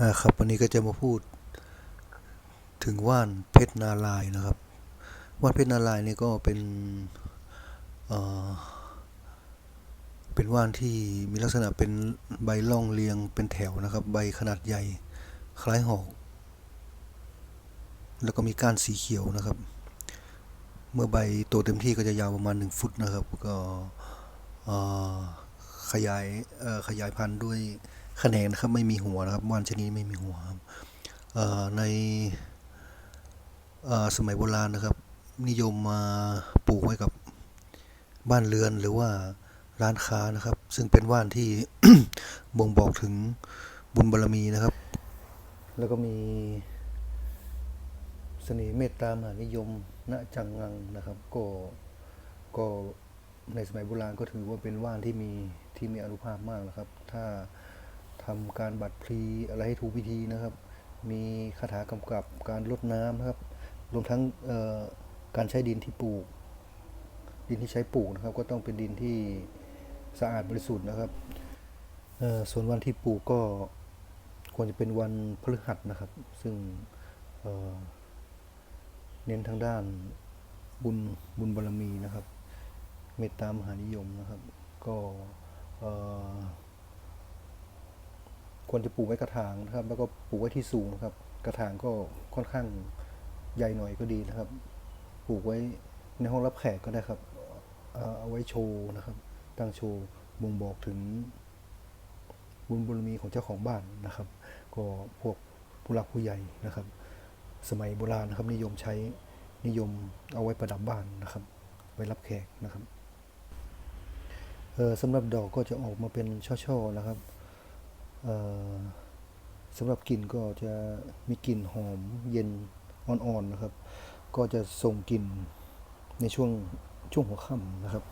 อ่าครับวันนี้ก็จะมาพูด ถึงว่านเพชรนาลายนะครับ ว่านเพชรนาลายนี่ก็เป็นเอ่อเป็นว่านที่มีลักษณะเป็นใบล่องเรียงเป็นแถวนะครับ ใบขนาดใหญ่คล้ายหอก แล้วก็มีก้านสีเขียวนะครับ เมื่อใบโตเต็มที่ก็จะยาวประมาณ 1 ฟุตนะครับ ก็ขยายขยายพันธุ์ด้วย แขนงนะครับไม่มีหัวนะครับว่านชนิดไม่มีหัวครับในสมัยโบราณนะครับ นิยมมาปลูกไว้กับบ้านเรือนหรือว่าร้านค้านะครับ ซึ่งเป็นว่านที่บ่งบอกถึงบุญบารมีนะครับ แล้วก็มีเสน่ห์เมตตามหานิยมณจังงังนะครับ ก็ก็ในสมัยโบราณก็ถือว่าเป็นว่านที่มีที่มีอนุภาพมากนะครับ ถ้า ทำการบัดพลีอะไรให้ถูกวิธีนะครับ มีคาถากำกับการลดน้ำนะครับ รวมทั้งการใช้ดินที่ปลูก ดินที่ใช้ปลูกนะครับ ก็ต้องเป็นดินที่สะอาดบริสุทธิ์นะครับส่วนวันที่ปลูกก็ควรจะเป็นวันพฤหัสนะครับ ซึ่งเเน้นทางด้านบุญบุญบารรมีนะครับ เมตตามหานิยมนะครับ ก็ ควรจะปลูกไว้กระถางนะครับ แล้วก็ปลูกไว้ที่สูงนะครับ กระถางก็ค่อนข้างใหญ่หน่อยก็ดีนะครับ ปลูกไว้ในห้องรับแขกก็ได้ครับ เอาไว้โชว์นะครับ ตั้งโชว์บ่งบอกถึงบุญบารมีของเจ้าของบ้านนะครับ ก็พวกผู้หลักผู้ใหญ่นะครับ สมัยโบราณนะครับ นิยมใช้นิยมเอาไว้ประดับบ้านนะครับ ไว้รับแขกนะครับเออสำหรับดอกก็จะออกมาเป็นช่อๆนะครับ สำหรับกลิ่นก็จะมีกลิ่นหอมเย็นอ่อนๆนะครับ ก็จะส่งกลิ่นในช่วงช่วงหัวค่ำนะครับ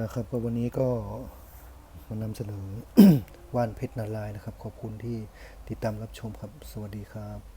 นะครับวันนี้ก็มานำเสนอว่านเพชรนาลายนะครับ ขอบคุณที่ติดตามรับชมครับ สวัสดีครับ